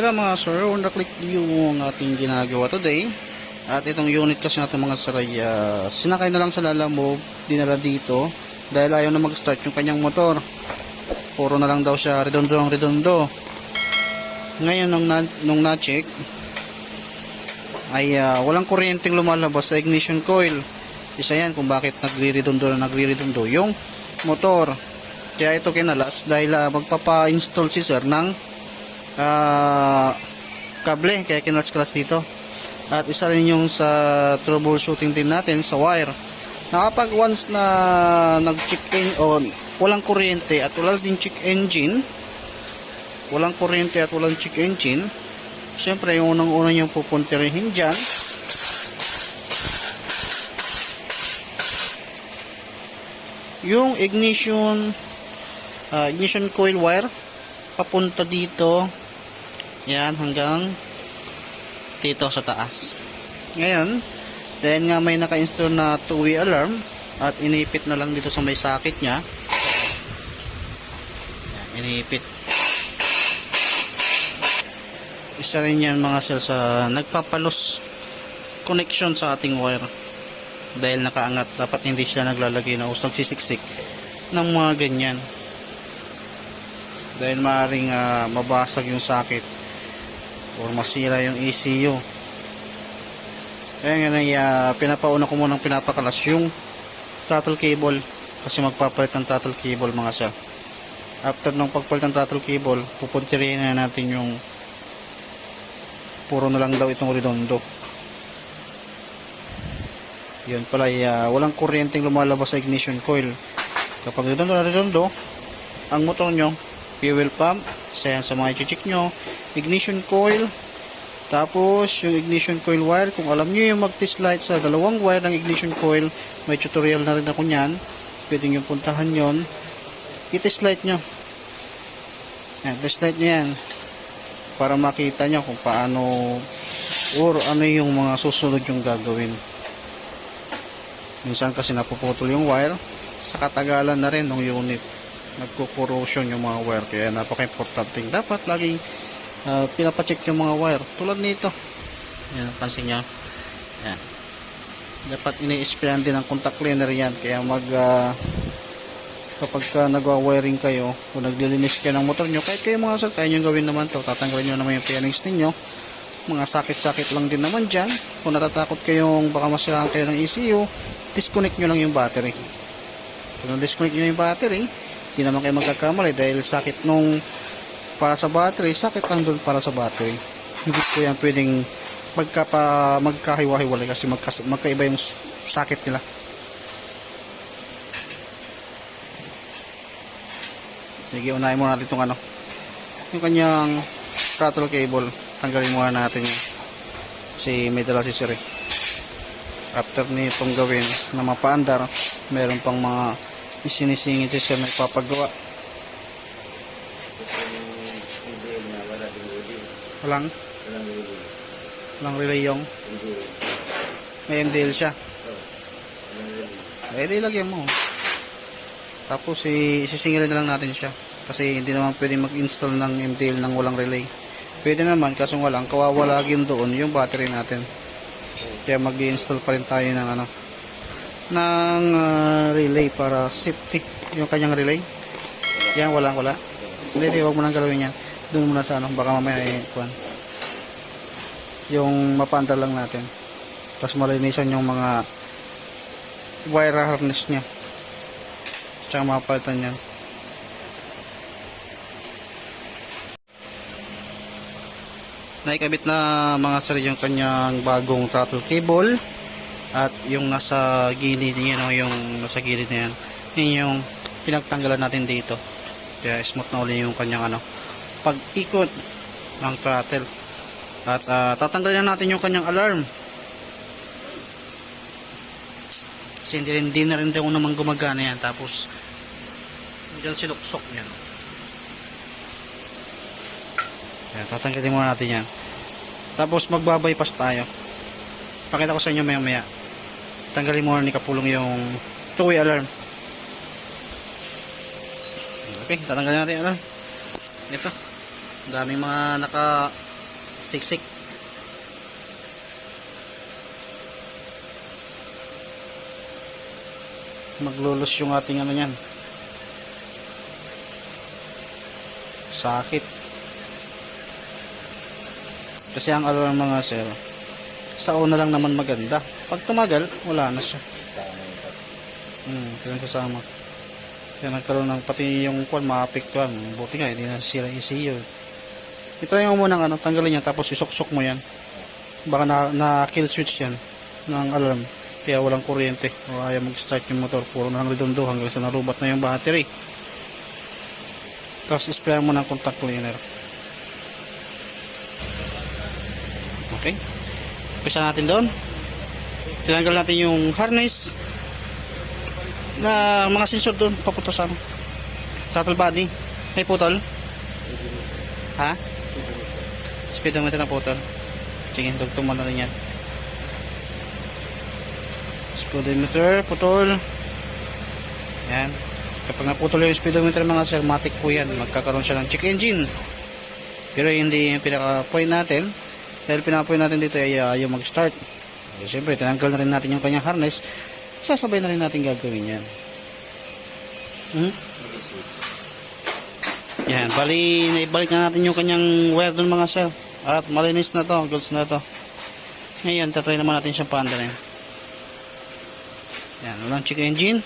Hello mga sir, na-click yung ating ginagawa today. At itong unit kasi natin mga sir ay ah, sinakay na lang sa lalamove, dinala dito dahil ayaw na mag-start yung kanyang motor. Puro na lang daw siya redondo ang redondo. Ngayon nung, na, nung na-check ay ah, walang kuryenteng lumalabas sa ignition coil. Isa yan kung bakit nagre-redondo na nagre-redondo yung motor. Kaya ito kinalas dahil ah, magpapa-install si sir ng ah, kable kaya kinalas-kalas dito. At isa rin yung sa troubleshooting din natin sa wire. Na kapag once na nag-check in o walang kuryente at wala din check engine walang kuryente at walang check engine syempre yung unang una yung pupuntirihin dyan. Yung ignition ah, ignition coil wire papunta dito yan hanggang dito sa taas. Ngayon dahil nga may naka-install na two-way alarm at inipit na lang dito sa may socket nya yan, inipit. Isa rin yan mga sir sa nagpapalos connection sa ating wire. Dahil nakaangat dapat hindi siya naglalagay na usog nagsisiksik ng mga ganyan. Dahil maaaring ah, mabasag yung socket or masira yung ECU kaya nga na ah, pinapauna ko munang pinapakalas yung throttle cable kasi magpapalit ng throttle cable mga sir. After ng pagpalit ng throttle cable pupuntirin na natin yung puro na lang daw itong redondo. Yun pala ay ah, walang kuryenteng lumalabas sa ignition coil. Kapag redondo na redondo ang motor nyo fuel pump isa yan sa mga i-check nyo. Ignition coil. Tapos yung ignition coil wire kung alam nyo yung mag test light sa dalawang wire ng ignition coil may tutorial na rin ako nyan. Pwede nyo puntahan yon. I-test light nyo. Yan, test light nyo yan. Para makita nyo kung paano or ano yung mga susunod yung gagawin. Minsan kasi napuputol yung wire sa katagalan na rin ng unit nagko-corrosion yung mga wire kaya napaka-importante dapat laging uh, pinapacheck yung mga wire tulad nito. Yan pansin nyo. Yan dapat ini-sprayan din ng contact cleaner yan. Kaya mag ah, kapag ka nagwa-wiring kayo kung naglilinis kayo ng motor nyo kahit kayo mga sir kaya nyo gawin naman to. Tatanggalin nyo naman yung fairings ninyo. Mga sakit-sakit lang din naman dyan. Kung natatakot kayong baka masiraan kayo ng ECU disconnect nyo lang yung battery. Kung disconnect nyo yung battery hindi naman kayo magkakamali dahil sakit nung para sa battery sakit lang doon para sa battery. Hindi po yan pwedeng magkapa, magkahiwa-hiwalay kasi magkas, magkaiba yung sakit nila. Sige unahin muna natin itong ano yung kanyang throttle cable. Tanggalin muna natin yun kasi may dala si Siri after nitong gawin na mapaandar meron pang mga isinisingit si Sir na ipapagawa walang walang relay yung may MDL siya? Eh di lagyan mo. Tapos i- isisingilin na lang natin siya. Kasi hindi naman pwede mag-install ng MDL ng walang relay. Pwede naman kaso walang kawawala yun doon yung battery natin. Kaya mag install pa rin tayo ng ano ng ah, relay para safety yung kanyang relay. Yan walang wala. Hindi hindi wag mo nang galawin yan. Doon muna sa ano baka mamaya eh, kuwan yung mapaandar lang natin. Tapos malinisan yung mga wire harness nya tsaka mapalitan yan naikabit na mga sir yung kanyang bagong throttle cable at yung nasa gilid niya no, yung nasa gilid na yan yun yung pinagtanggalan natin dito. Kaya smooth na uli yung kanyang ano pag ikot ng throttle. At ah, tatanggalin na natin yung kanyang alarm. Kasi hindi, hindi na rin daw naman gumagana yan. Tapos dyan sinuksok yan yan, tatanggalin muna natin yan. Tapos magbabypass tayo. Pakita ko sa inyo maya maya tanggalin muna ni Kapulong yung two-way alarm okay tatanggalin natin yung alarm ito daming mga naka siksik. Maglulos yung ating ano yan. Sakit. Kasi ang alarm mga sir, sa una lang naman maganda. Pag tumagal, wala na siya. Hmm, kailan kasama. Kaya nagkaroon ng pati yung kwan maapektuhan. Buti nga, hindi na sila ECU. Itry mo muna ano, tanggalin yan tapos isuksok mo yan. Baka na, na kill switch yan ng alarm. Kaya walang kuryente. O ayaw mag-start yung motor. Puro na lang redondo hanggang sa narubat na yung battery. Tapos isprayan mo ng contact cleaner. Okay. Pisa natin doon. Tinanggal natin yung harness na mga sensor doon papunta sa. Throttle body. May putol. Ha? Speedometer na putol. Sige, dugtong mo na rin yan. Speedometer, putol. Yan. Kapag naputol yung speedometer mga sir, matic po yan. Magkakaroon siya ng check engine. Pero hindi yung pinaka-point natin. Dahil pinaka-point natin dito ay uh, yung mag-start. So, Siyempre, tinanggal na rin natin yung kanyang harness. Sasabay na rin natin gagawin yan. Hmm? Yan, bali, naibalik na natin yung kanyang wire dun mga sir. At malinis na to, goods na to. Ngayon, tatry naman natin siyang paandarin. Yan, walang check engine.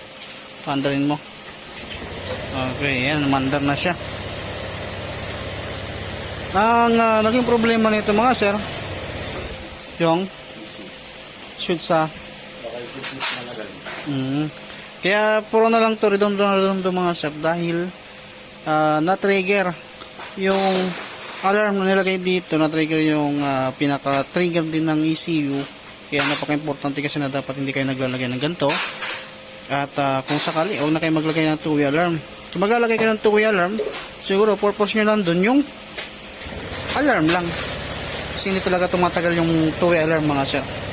Paandarin mo. Okay, yan, mandar na siya. Ang ah, naging problema nito mga sir, yung switch sa Mm. Kaya puro na lang to redondo na redondo mga sir dahil ah, na-trigger yung alarm na nilagay dito, na-trigger yung ah, pinaka-trigger din ng ECU. Kaya napaka-importante kasi na dapat hindi kayo naglalagay ng ganito. At ah, kung sakali, huwag na kayo maglagay ng two-way alarm. Kung maglalagay kayo ng two-way alarm, siguro purpose nyo lang dun yung alarm lang. Kasi hindi talaga tumatagal yung two-way alarm mga sir.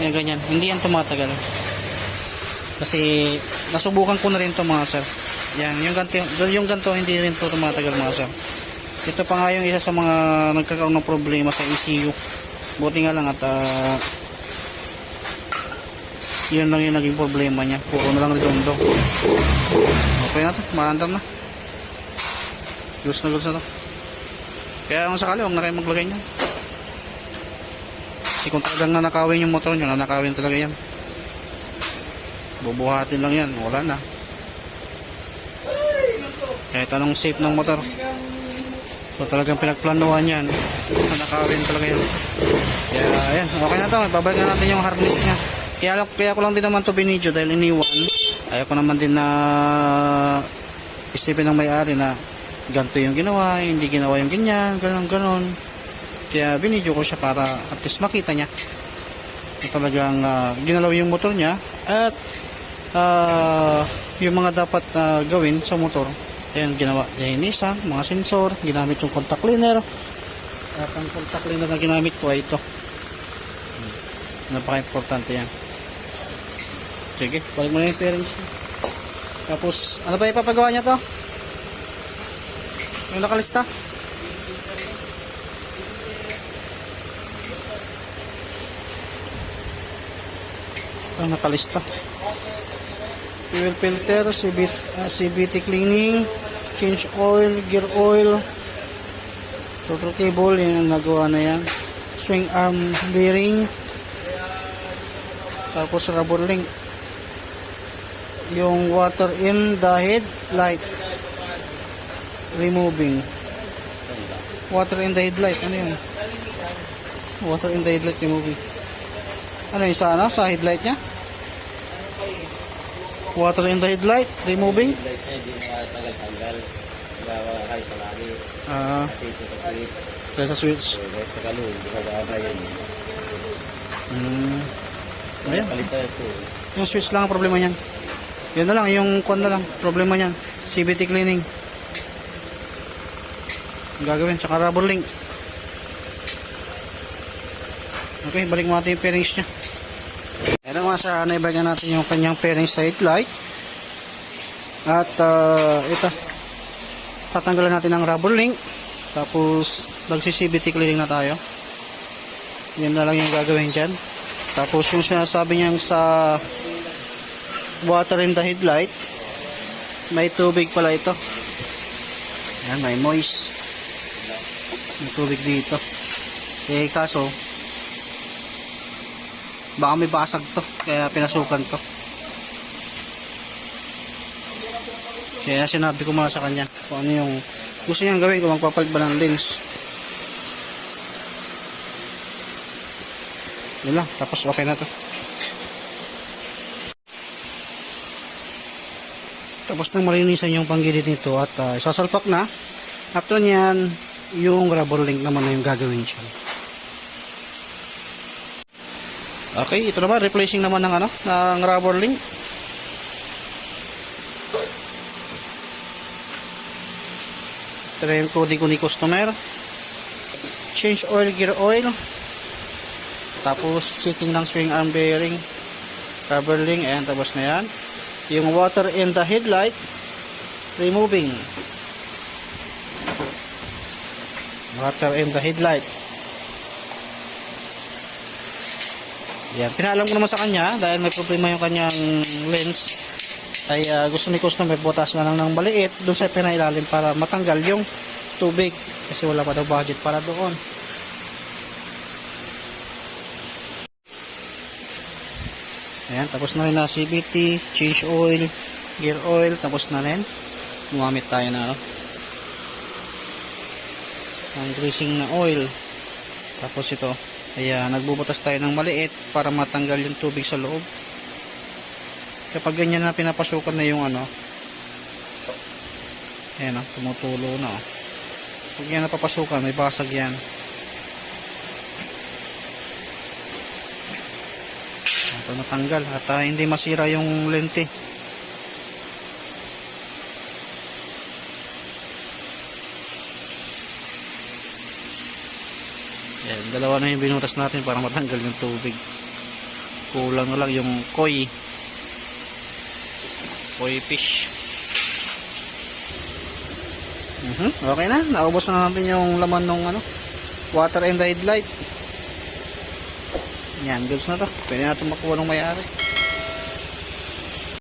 Yan ganyan. Hindi yan tumatagal. Kasi nasubukan ko na rin to mga sir. Yan, yung ganto, yung ganto hindi rin to tumatagal mga sir. Ito pa nga yung isa sa mga nagkakaroon ng problema sa ECU. Buti nga lang at ah, yun lang yung naging problema niya. Puro na lang redondo. Okay na to, maandar na. Lose na lose na to. Kaya kung sakali, huwag na kayo maglagay niyan. Kasi kung talagang nanakawin yung motor nyo, nanakawin talaga yan. Bubuhatin lang yan, wala na. Kahit anong safe ng motor. So talagang pinagplanuhan yan, nanakawin talaga yan. Kaya ayan, okay na to, babalik na natin yung harness niya. Kaya, kaya ko lang din naman to binidyo dahil iniwan. Ayaw ko naman din na isipin ng may-ari na ganito yung ginawa, hindi ginawa yung ganyan, ganon ganon. Kaya binidyo ko siya para at least makita niya na talagang ah, ginalaw yung motor niya at ah, yung mga dapat na gawin sa motor. Ayan, ginawa linisan, mga sensor, ginamit yung contact cleaner. At ang contact cleaner na ginamit ko ay ito. Napaka-importante yan. Sige, balik mo na yung niya. Tapos, ano ba ipapagawa niya to? Yung nakalista? Ang nakalista. Fuel filter, CBT, ah, CBT cleaning, change oil, gear oil, throttle cable, yun ang nagawa na yan. Swing arm bearing, tapos rubber link. Yung water in the headlight, removing. Water in the headlight, ano yun? Water in the headlight removing. Ano yung sa ano? Sa headlight niya? Water in the headlight removing. Light niya, hindi na tagal-tagal. Gawa kayo. Ah, Kasi sa switch. sa switch. So, sa kalo, hindi. Hmm. Ayan. Palitan ito. Yung switch lang ang problema niyan. Yun na lang, yung kon na lang. Problema niyan. CVT cleaning. Ang gagawin, tsaka rubber link. Okay, balik mo natin yung fairings niya. Ayan nga sa naibag na natin yung kanyang fairings sa headlight. At ah, ito, tatanggalan natin ang rubber link. Tapos, magsi-CVT cleaning na tayo. Yan na lang yung gagawin dyan. Tapos yung sinasabi niyang sa water in the headlight, may tubig pala ito. Yan, may moist. May tubig dito. Eh, kaso, baka may basag to. Kaya pinasukan to. Kaya sinabi ko muna sa kanya kung ano yung gusto niyang gawin kung magpapalit ba ng lens. Yun lang. Tapos okay na to. Tapos nang malinisan yung panggilid nito at uh, isasalpak na. After niyan, yung rubber link naman na yung gagawin siya. Okay, ito naman, replacing naman ng ano, ng rubber link. Ito na yung coding ko ni customer. Change oil, gear oil. Tapos checking ng swing arm bearing. Rubber link, ayan, tapos na yan. Yung water in the headlight, removing. Water in the headlight. Yan, pinaalam ko naman sa kanya dahil may problema yung kanyang lens ay ah, gusto ni customer butas na lang ng maliit doon sa pinailalim para matanggal yung tubig kasi wala pa daw budget para doon. Ayan, tapos na rin na CBT, change oil, gear oil, tapos na rin. Gumamit tayo na ano, ng greasing na oil. Tapos ito, kaya nagbubutas tayo ng maliit para matanggal yung tubig sa loob. Kapag ganyan na pinapasukan na yung ano, ayan o, tumutulo na o. Pag yan napapasukan, may basag yan. Ito natanggal at ah, hindi masira yung lente. Yan, dalawa na yung binutas natin para matanggal yung tubig. Kulang na lang yung koi. Koi fish. Mhm, Okay na, naubos na natin yung laman ng ano, water and the headlight. Yan, goods na to. Pwede natin makuha ng may-ari.